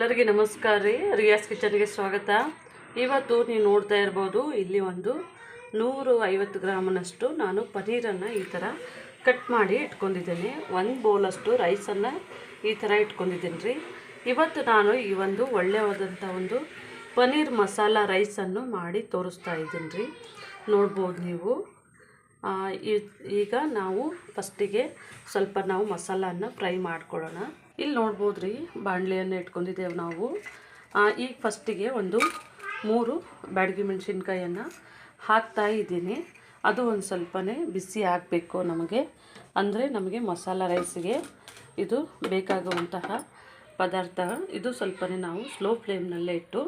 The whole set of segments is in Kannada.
ಎಲ್ಲರಿಗೆ ನಮಸ್ಕಾರ ರೀ. ರಿಯಾಸ್ ಕಿಚನ್ಗೆ ಸ್ವಾಗತ. ಇವತ್ತು ನೀವು ನೋಡ್ತಾ ಇರ್ಬೋದು, ಇಲ್ಲಿ ಒಂದು ನೂರು ಐವತ್ತು ಗ್ರಾಮನಷ್ಟು ನಾನು ಪನ್ನೀರನ್ನು ಈ ಥರ ಕಟ್ ಮಾಡಿ ಇಟ್ಕೊಂಡಿದ್ದೇನೆ. ಒಂದು ಬೌಲಷ್ಟು ರೈಸನ್ನು ಈ ಥರ ಇಟ್ಕೊಂಡಿದ್ದೀನಿ ರೀ. ಇವತ್ತು ನಾನು ಈ ಒಂದು ಒಳ್ಳೆಯವಾದಂಥ ಒಂದು ಪನ್ನೀರ್ ಮಸಾಲ ರೈಸನ್ನು ಮಾಡಿ ತೋರಿಸ್ತಾ ಇದ್ದೀನಿ ರೀ. ನೋಡ್ಬೋದು ನೀವು. ಈಗ ನಾವು ಫಸ್ಟಿಗೆ ಸ್ವಲ್ಪ ನಾವು ಮಸಾಲನ್ನು ಫ್ರೈ ಮಾಡ್ಕೊಳ್ಳೋಣ. ಇಲ್ಲಿ ನೋಡ್ಬೋದು ರೀ ಬಾಣಲೆಯನ್ನು ಇಟ್ಕೊಂಡಿದ್ದೇವೆ ನಾವು. ಈಗ ಫಸ್ಟಿಗೆ ಒಂದು ಮೂರು ಬ್ಯಾಡಗಿ ಮೆಣಸಿನ್ಕಾಯನ್ನು ಹಾಕ್ತಾ ಇದ್ದೀನಿ. ಅದು ಒಂದು ಸ್ವಲ್ಪನೇ ಬಿಸಿ ಆಗಬೇಕು ನಮಗೆ. ಅಂದರೆ ನಮಗೆ ಮಸಾಲ ರೈಸಿಗೆ ಇದು ಬೇಕಾಗುವಂತಹ ಪದಾರ್ಥ. ಇದು ಸ್ವಲ್ಪನೇ ನಾವು ಸ್ಲೋ ಫ್ಲೇಮ್ನಲ್ಲೇ ಇಟ್ಟು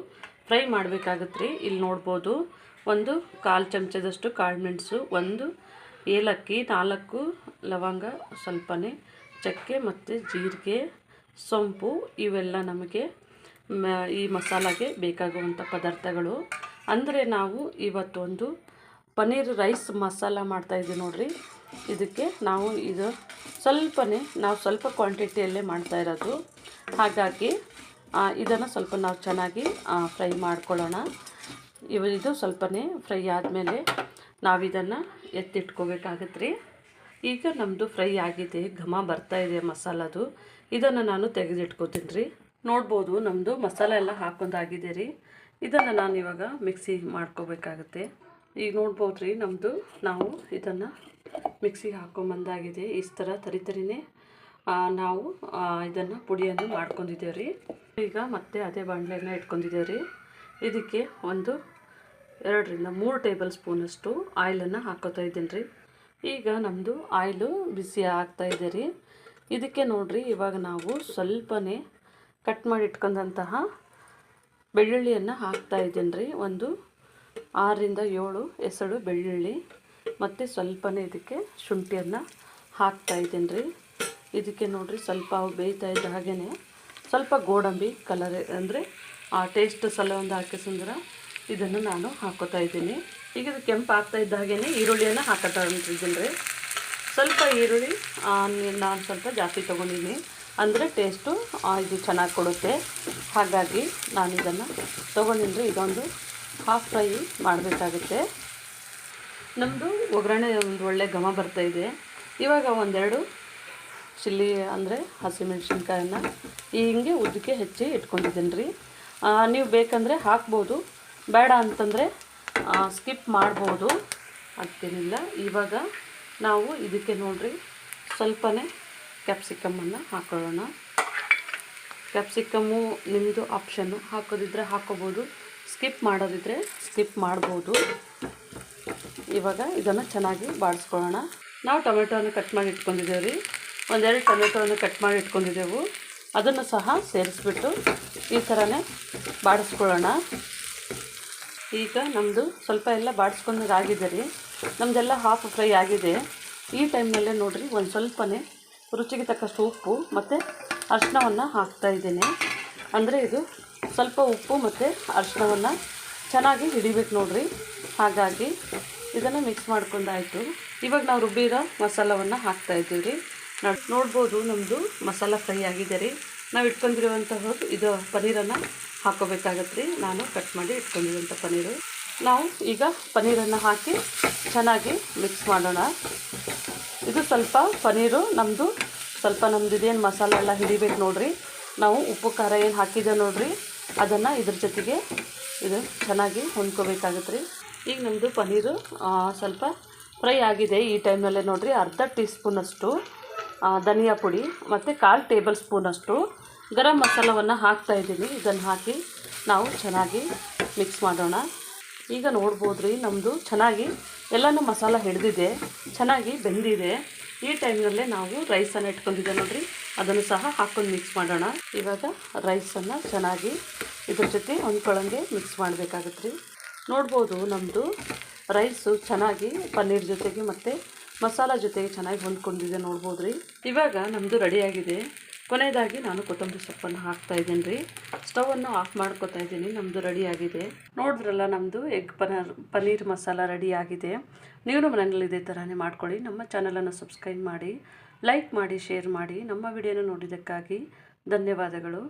ಫ್ರೈ ಮಾಡಬೇಕಾಗತ್ತೆ ರೀ ಇಲ್ಲಿ ನೋಡ್ಬೋದು ಒಂದು ಕಾಲು ಚಮಚದಷ್ಟು ಕಾಳು ಮೆಣಸು ಒಂದು ಏಲಕ್ಕಿ, ನಾಲ್ಕು ಲವಂಗ, ಸ್ವಲ್ಪನೇ ಚಕ್ಕೆ ಮತ್ತು ಜೀರಿಗೆ, ಸೊಂಪು ಇವೆಲ್ಲ ನಮಗೆ ಈ ಮಸಾಲಾಗೆ ಬೇಕಾಗುವಂಥ ಪದಾರ್ಥಗಳು. ಅಂದರೆ ನಾವು ಇವತ್ತೊಂದು ಪನ್ನೀರ್ ರೈಸ್ ಮಸಾಲ ಮಾಡ್ತಾಯಿದ್ದೀವಿ ನೋಡಿರಿ. ಇದಕ್ಕೆ ನಾವು ಇದು ಸ್ವಲ್ಪನೇ, ನಾವು ಸ್ವಲ್ಪ ಕ್ವಾಂಟಿಟಿಯಲ್ಲೇ ಮಾಡ್ತಾ ಇರೋದು. ಹಾಗಾಗಿ ಇದನ್ನು ಸ್ವಲ್ಪ ನಾವು ಚೆನ್ನಾಗಿ ಫ್ರೈ ಮಾಡ್ಕೊಳ್ಳೋಣ. ಇವ, ಇದು ಸ್ವಲ್ಪನೇ ಫ್ರೈ ಆದಮೇಲೆ ನಾವಿದನ್ನು ಎತ್ತಿಟ್ಕೋಬೇಕಾಗತ್ತೆ ರೀ. ಈಗ ನಮ್ಮದು ಫ್ರೈ ಆಗಿದೆ, ಘಮ ಬರ್ತಾ ಇದೆ ಮಸಾಲದು. ಇದನ್ನು ನಾನು ತೆಗೆದಿಟ್ಕೋತೀನಿ ರೀ. ನೋಡ್ಬೋದು ನಮ್ಮದು ಮಸಾಲೆ ಎಲ್ಲ ಹಾಕೊಂಡಾಗಿದೆ ರೀ. ಇದನ್ನು ನಾನು ಇವಾಗ ಮಿಕ್ಸಿ ಮಾಡ್ಕೋಬೇಕಾಗತ್ತೆ. ಈಗ ನೋಡ್ಬೋದು ರೀ ನಮ್ಮದು ನಾವು ಇದನ್ನು ಮಿಕ್ಸಿಗೆ ಹಾಕೊಂಬಂದಾಗಿದೆ. ಈ ಥರ ತರಿ ತರಿನೇ ನಾವು ಇದನ್ನು ಪುಡಿಯನ್ನು ಮಾಡ್ಕೊಂಡಿದ್ದೇವೆ ರೀ. ಈಗ ಮತ್ತೆ ಅದೇ ಬಾಣಲೆನ ಇಟ್ಕೊಂಡಿದ್ದೇವೆ ರೀ. ಇದಕ್ಕೆ ಒಂದು ಎರಡರಿಂದ ಮೂರು ಟೇಬಲ್ ಸ್ಪೂನಷ್ಟು ಆಯಿಲನ್ನು ಹಾಕೋತಾ ಇದ್ದೀನಿ ರೀ. ಈಗ ನಮ್ಮದು ಆಯಿಲು ಬಿಸಿ ಇದೆ ರೀ. ಇದಕ್ಕೆ ನೋಡಿರಿ, ಇವಾಗ ನಾವು ಸ್ವಲ್ಪನೇ ಕಟ್ ಮಾಡಿ ಇಟ್ಕೊಂಡಂತಹ ಬೆಳ್ಳುಳ್ಳಿಯನ್ನು ಹಾಕ್ತಾ ಇದ್ದೀನಿ ರೀ. ಒಂದು ಆರರಿಂದ ಏಳು ಎಸಳು ಬೆಳ್ಳುಳ್ಳಿ, ಮತ್ತು ಸ್ವಲ್ಪನೇ ಇದಕ್ಕೆ ಶುಂಠಿಯನ್ನು ಹಾಕ್ತಾ ಇದ್ದೀನಿ ರೀ. ಇದಕ್ಕೆ ನೋಡಿರಿ, ಸ್ವಲ್ಪ ಅವು ಬೇಯ್ತಾ ಇದ್ದ ಹಾಗೇ ಸ್ವಲ್ಪ ಗೋಡಂಬಿ ಕಲರ್ ಅಂದರೆ ಆ ಟೇಸ್ಟ್ ಸಲುವಾಗಿ ಹಾಕಿಸಂದ್ರೆ ಇದನ್ನು ನಾನು ಹಾಕೋತಾ ಇದ್ದೀನಿ. ಈಗ ಇದು ಕೆಂಪು ಆಗ್ತಾ ಇದ್ದ ಹಾಗೇನೆ ಈರುಳ್ಳಿಯನ್ನು ಹಾಕೋತಾ ಇದ್ದೀನಿ ರೀ ಸ್ವಲ್ಪ ಈರುಳ್ಳಿ ನಾನು ಸ್ವಲ್ಪ ಜಾಸ್ತಿ ತೊಗೊಂಡಿದ್ದೀನಿ. ಅಂದರೆ ಟೇಸ್ಟು ಇದು ಚೆನ್ನಾಗಿ ಕೊಡುತ್ತೆ. ಹಾಗಾಗಿ ನಾನು ಇದನ್ನು ತೊಗೊಂಡಿದ್ರೆ ಇದೊಂದು ಹಾಫ್ ಫ್ರೈ ಮಾಡಬೇಕಾಗುತ್ತೆ. ನಮ್ಮದು ಒಗ್ಗರಣೆ ಒಂದು ಒಳ್ಳೆ ಘಮ ಬರ್ತಾ ಇದೆ. ಇವಾಗ ಒಂದೆರಡು ಚಿಲ್ಲಿ, ಅಂದರೆ ಹಸಿಮೆಣ್ಸಿನ್ಕಾಯನ್ನ ಹಿಂಗೆ ಉದ್ದಕ್ಕೆ ಹೆಚ್ಚಿ ಇಟ್ಕೊಂಡಿದ್ದೀನಿ ರೀ. ನೀವು ಬೇಕಂದರೆ ಹಾಕ್ಬೋದು. ಬೇಡ ಅಂತಂದರೆ ಸ್ಕಿಪ್ ಮಾಡ್ಬೋದು. ಅಂತೇನಿಲ್ಲ ಇವಾಗ ನಾವು ಇದಕ್ಕೆ ನೋಡ್ರಿ, ಸ್ವಲ್ಪನೇ ಕ್ಯಾಪ್ಸಿಕಮ್ಮನ್ನು ಹಾಕೊಳ್ಳೋಣ. ಕ್ಯಾಪ್ಸಿಕಮ್ಮು ನಿಮ್ಮದು ಆಪ್ಷನ್ನು ಹಾಕೋದಿದ್ರೆ ಹಾಕೋಬೋದು ಸ್ಕಿಪ್ ಮಾಡೋದಿದ್ರೆ ಸ್ಕಿಪ್ ಮಾಡ್ಬೋದು. ಇವಾಗ ಇದನ್ನು ಚೆನ್ನಾಗಿ ಬಾಡಿಸ್ಕೊಳ್ಳೋಣ ನಾವು ಟೊಮೆಟೊವನ್ನು ಕಟ್ ಮಾಡಿ ಇಟ್ಕೊಂಡಿದ್ದೇವೆ ರೀ. ಒಂದೆರಡು ಟೊಮೆಟೊವನ್ನು ಕಟ್ ಮಾಡಿ ಇಟ್ಕೊಂಡಿದ್ದೆವು. ಅದನ್ನು ಸಹ ಸೇರಿಸ್ಬಿಟ್ಟು ಈ ಥರನೇ ಬಾಡಿಸ್ಕೊಳ್ಳೋಣ ಈಗ ನಮ್ಮದು ಸ್ವಲ್ಪ ಎಲ್ಲ ಬಾಡಿಸ್ಕೊಂಡಾಗಿದೆ ರೀ. ನಮ್ಮದೆಲ್ಲ ಹಾಫ್ ಫ್ರೈ ಆಗಿದೆ. ಈ ಟೈಮ್ನಲ್ಲೇ ನೋಡಿರಿ, ಒಂದು ಸ್ವಲ್ಪನೇ ರುಚಿಗೆ ತಕ್ಕಷ್ಟು ಉಪ್ಪು ಮತ್ತು ಅರಿಶಿನವನ್ನು ಹಾಕ್ತಾ ಇದ್ದೇನೆ. ಅಂದರೆ ಇದು ಸ್ವಲ್ಪ ಉಪ್ಪು ಮತ್ತು ಅರಿಶಿನವನ್ನು ಚೆನ್ನಾಗಿ ಹಿಡಿಬೇಕು ನೋಡಿರಿ. ಹಾಗಾಗಿ ಇದನ್ನು ಮಿಕ್ಸ್ ಮಾಡ್ಕೊಂಡಾಯಿತು. ಇವಾಗ ನಾವು ರುಬ್ಬಿರೋ ಮಸಾಲವನ್ನು ಹಾಕ್ತಾಯಿದ್ದೀವಿ ರೀ. ನೋಡ್- ನೋಡ್ಬೋದು ನಮ್ಮದು ಮಸಾಲ ಫ್ರೈ ಆಗಿದೆ ರೀ. ನಾವು ಇಟ್ಕೊಂಡಿರುವಂತಹದ್ದು ಇದು ಪನ್ನೀರನ್ನು ಹಾಕೋಬೇಕಾಗತ್ತೆ ರೀ ನಾನು ಕಟ್ ಮಾಡಿ ಇಟ್ಕೊಂಡಿರುವಂಥ ಪನ್ನೀರು. ನಾವು ಈಗ ಪನ್ನೀರನ್ನು ಹಾಕಿ ಚೆನ್ನಾಗಿ ಮಿಕ್ಸ್ ಮಾಡೋಣ. ಇದು ಸ್ವಲ್ಪ ಪನ್ನೀರು ನಮ್ಮದು ಸ್ವಲ್ಪ ನಮ್ದು ಇದೇನು ಮಸಾಲೆ ಎಲ್ಲ ಹಿಡಿಬೇಕು ನೋಡಿರಿ. ನಾವು ಉಪ್ಪು, ಖಾರ ಏನು ಹಾಕಿದೆ ನೋಡಿರಿ. ಅದನ್ನು ಇದ್ರ ಜೊತೆಗೆ ಇದು ಚೆನ್ನಾಗಿ ಹೊಂದ್ಕೋಬೇಕಾಗತ್ತೆ ರೀ ಈಗ ನಮ್ಮದು ಪನ್ನೀರು ಸ್ವಲ್ಪ ಫ್ರೈ ಆಗಿದೆ ಈ ಟೈಮ್ನಲ್ಲೇ ನೋಡಿರಿ. ಅರ್ಧ ಟೀ ಸ್ಪೂನಷ್ಟು ಧನಿಯಾ ಪುಡಿ, ಮತ್ತು ಕಾಲು ಟೇಬಲ್ ಸ್ಪೂನಷ್ಟು ಗರಂ ಮಸಾಲವನ್ನು ಹಾಕ್ತಾ ಇದ್ದೀನಿ. ಇದನ್ನು ಹಾಕಿ ನಾವು ಚೆನ್ನಾಗಿ ಮಿಕ್ಸ್ ಮಾಡೋಣ. ಈಗ ನೋಡ್ಬೋದು ರೀ ನಮ್ಮದು ಚೆನ್ನಾಗಿ ಎಲ್ಲನೂ ಮಸಾಲ ಹಿಡಿದಿದೆ. ಚೆನ್ನಾಗಿ ಬೆಂದಿದೆ. ಈ ಟೈಮ್ನಲ್ಲೇ ನಾವು ರೈಸನ್ನು ಇಟ್ಕೊಂಡಿದ್ದೆ ನೋಡಿರಿ. ಅದನ್ನು ಸಹ ಹಾಕ್ಕೊಂಡು ಮಿಕ್ಸ್ ಮಾಡೋಣ. ಇವಾಗ ರೈಸನ್ನು ಚೆನ್ನಾಗಿ ಇದ್ರ ಜೊತೆ ಹೊಂದ್ಕೊಳ್ಳೋಂಗೆ ಮಿಕ್ಸ್ ಮಾಡಬೇಕಾಗತ್ತೆ ರೀ ನೋಡ್ಬೋದು ನಮ್ಮದು ರೈಸು ಚೆನ್ನಾಗಿ ಪನ್ನೀರ್ ಜೊತೆಗೆ ಮತ್ತು ಮಸಾಲ ಜೊತೆಗೆ ಚೆನ್ನಾಗಿ ಹೊಂದ್ಕೊಂಡಿದೆ ನೋಡ್ಬೋದು ರೀ ಇವಾಗ ನಮ್ಮದು ರೆಡಿಯಾಗಿದೆ. ಕೊನೆಯದಾಗಿ ನಾನು ಕೊತ್ತಂಬರಿ ಸೊಪ್ಪನ್ನು ಹಾಕ್ತಾ ಇದ್ದೀನಿ ರೀ. ಸ್ಟವನ್ನು ಆಫ್ ಮಾಡ್ಕೊತಾ ಇದ್ದೀನಿ ನಮ್ಮದು ರೆಡಿಯಾಗಿದೆ. ನೋಡಿದ್ರಲ್ಲ ನಮ್ಮದು ಎಗ್ ಪನರ್ ಪನ್ನೀರ್ ಮಸಾಲ ರೆಡಿ ಆಗಿದೆ ನೀವು ಮನೆಯಲ್ಲಿ ಇದೇ ಥರನೇ ಮಾಡ್ಕೊಳ್ಳಿ. ನಮ್ಮ ಚಾನಲನ್ನು ಸಬ್ಸ್ಕ್ರೈಬ್ ಮಾಡಿ, ಲೈಕ್ ಮಾಡಿ, ಶೇರ್ ಮಾಡಿ. ನಮ್ಮ ವಿಡಿಯೋನ ನೋಡಿದ್ದಕ್ಕಾಗಿ ಧನ್ಯವಾದಗಳು.